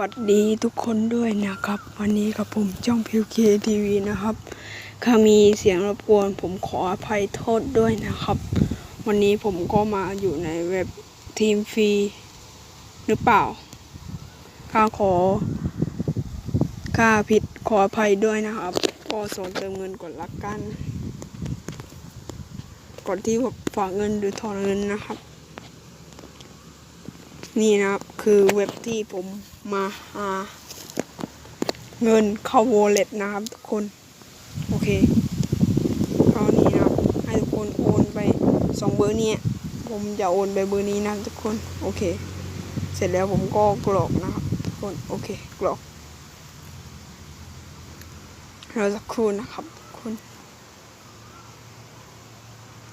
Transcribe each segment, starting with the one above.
วัสดีทุกคนด้วยนะครับ วันนี้กับผมจ้องพิวเคทีวีนะครับถ้ามีเสียงรบกวนผมขออภัยโทษด้วยนะครับ วันนี้ผมก็มาอยู่ในเว็บทีมฟรีหรือเปล่าข้าขอข้าผิดขออภัยด้วยนะครับก็ส่งเติมเงินก่อนละกันก่อนที่ฝากเงินหรือถอนเงินนะครับ นี่นะครับ คือเว็บที่ผมมาหาเงินเข้า wallet นะครับทุกคน โอเคคราวนี้นะครับ ให้ทุกคนโอนไปสองเบอร์นี้ ผมจะโอนไปเบอร์นี้นะทุกคน โอเค เสร็จแล้วผมก็กรอกนะครับทุกคน โอเค กรอกเราจะครู่นะครับทุกคน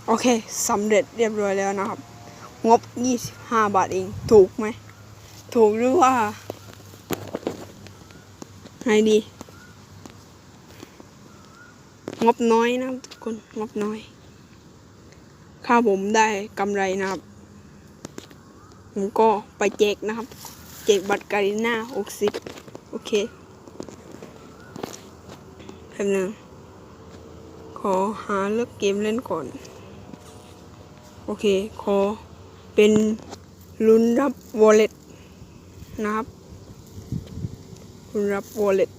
โอเคสำเร็จเรียบร้อยแล้วนะครับ งบ 25 บาทเอง ถูกไหม ถูกหรือว่าไงดี งบน้อยนะครับทุกคน งบน้อย ค่าผมได้กำไรนะครับ ผมก็ไปแจกนะครับ แจกบัตรการิน่า60 โอเคแป๊บนึงขอหาเลือกเกมเล่นก่อน โอเค ขอ เป็นลุ้นรับ wallet นะครับลุ้นรับ wallet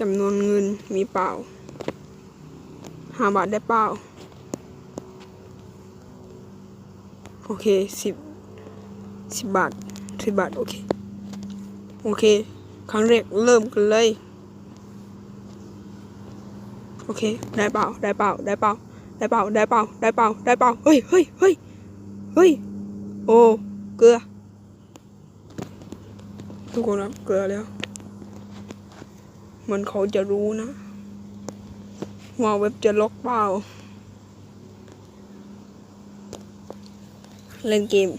จำนวนเงินมีเปล่าห้าบาทได้เปล่า โอเคสิบสิบบาทสิบบาท โอเค โอเค ครั้งแรกเริ่มกันเลย โอเค ได้เปล่า ได้เปล่า ได้เปล่า ได้เปล่าได้เปล่าได้เปล่าได้เปล่าเฮ้ยเฮ้ยเฮ้ยเฮ้ยโอ้เกลือ ทุกคนครับเกลือแล้วมันเขาจะรู้นะว่าเว็บจะล็อกเปล่า เล่นเกม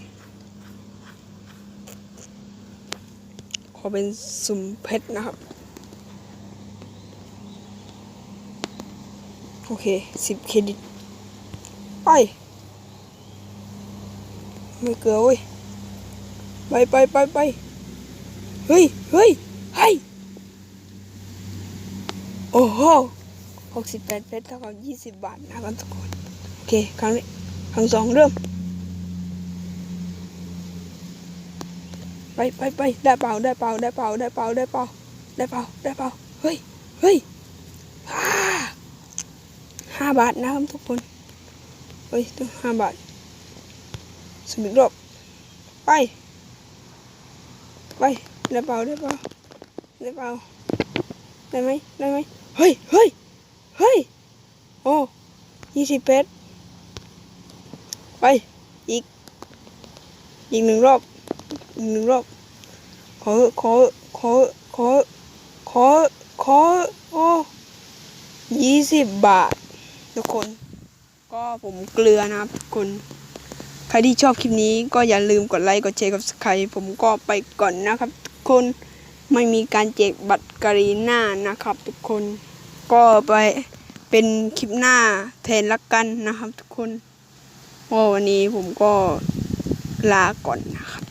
ขอเป็นสุ่มเพชรนะครับ โอเคสิบเครดิต ไป ไม่เกลือเว้ย ไปไปไปไปเฮ้ยเฮ้ยเฮ้ยโอ้โหหกสิบแปดเพชรเท่ากับยี่สิบบาทนะครับทุกคน โอเค ครั้งนี้ครั้งสองเริ่ม ไปไปไปได้เปล่าได้เปล่าได้เปล่าได้เปล่าได้เปล่าได้เปล่าได้เปล่าเฮ้ยเฮ้ยาบาทนะครับทุกคนเฮ้ยต้องห้าบาทสมิกรอบไป ไปได้เปล่าได้เปล่าได้เปล่าได้ไหมได้ไหมเฮ้ยเฮ้ยเฮ้ยโอ้ยี่สิบเพชรไปอีกอีกหนึ่งรอบอีกหนึ่งรอบขอขอขอขอขอขอโอ้ยี่สิบบาท ทุกคน ก็ผมเกลือนะครับทุกคน ใครที่ชอบคลิปนี้ก็อย่าลืมกดไลค์กดแชร์กับใครผมก็ไปก่อนนะครับ ทุกคนไม่มีการแจกบัตรการีน่านะครับ ทุกคนก็ไปเป็นคลิปหน้าแทนละกันนะครับ ทุกคนเพราวันนี้ผมก็ลาก่อนนะครับ